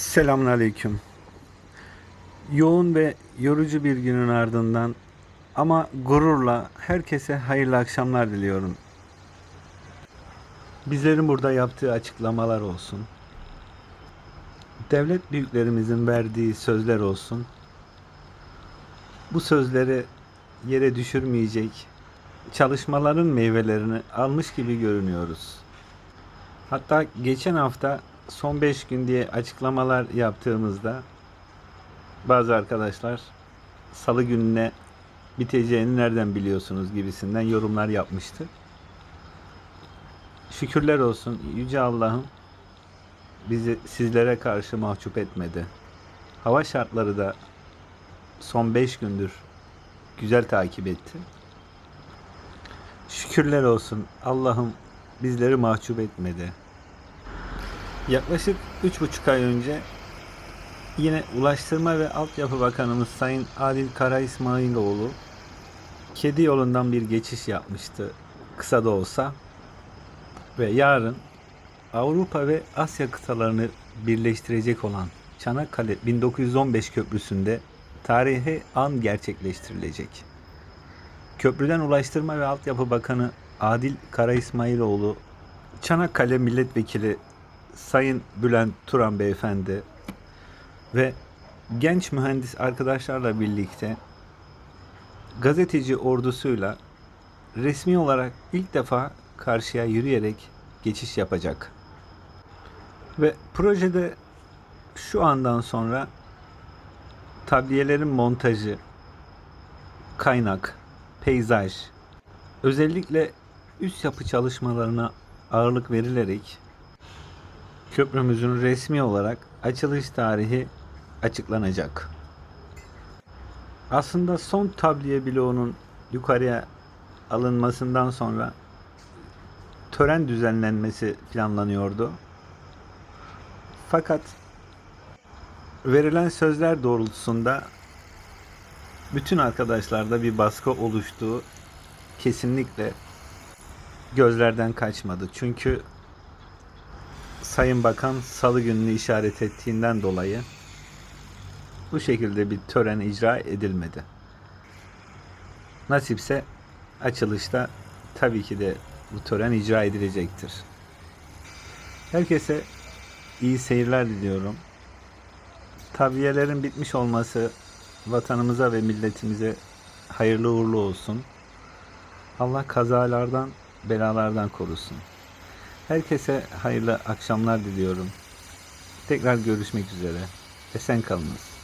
Selamünaleyküm. Yoğun ve yorucu bir günün ardından ama gururla herkese hayırlı akşamlar diliyorum. Bizlerin burada yaptığı açıklamalar olsun. Devlet büyüklerimizin verdiği sözler olsun. Bu sözleri yere düşürmeyecek çalışmaların meyvelerini almış gibi görünüyoruz. Hatta geçen hafta son 5 gün diye açıklamalar yaptığımızda bazı arkadaşlar salı gününe biteceğini nereden biliyorsunuz gibisinden yorumlar yapmıştı. Şükürler olsun Yüce Allah'ım bizi sizlere karşı mahcup etmedi. Hava şartları da son 5 gündür güzel takip etti. Şükürler olsun Allah'ım bizleri mahcup etmedi. Yaklaşık 3,5 ay önce yine Ulaştırma ve Altyapı Bakanımız Sayın Adil Kara İsmailoğlu kedi yolundan bir geçiş yapmıştı kısa da olsa ve yarın Avrupa ve Asya kıtalarını birleştirecek olan Çanakkale 1915 köprüsünde tarihi an gerçekleştirilecek. Köprüden Ulaştırma ve Altyapı Bakanı Adil Kara İsmailoğlu, Çanakkale Milletvekili Sayın Bülent Turan Beyefendi ve genç mühendis arkadaşlarla birlikte gazeteci ordusuyla resmi olarak ilk defa karşıya yürüyerek geçiş yapacak. Ve projede şu andan sonra tabliyelerin montajı, kaynak, peyzaj, özellikle üst yapı çalışmalarına ağırlık verilerek köprümüzün resmi olarak açılış tarihi açıklanacak. Aslında son tabliye bloğunun yukarıya alınmasından sonra tören düzenlenmesi planlanıyordu. Fakat verilen sözler doğrultusunda bütün arkadaşlarda bir baskı oluştuğu kesinlikle gözlerden kaçmadı. Çünkü Sayın Bakan salı gününü işaret ettiğinden dolayı bu şekilde bir tören icra edilmedi. Nasipse açılışta tabii ki de bu tören icra edilecektir. Herkese iyi seyirler diliyorum. Tabiyelerin bitmiş olması vatanımıza ve milletimize hayırlı uğurlu olsun. Allah kazalardan, belalardan korusun. Herkese hayırlı akşamlar diliyorum. Tekrar görüşmek üzere. Esen kalınız.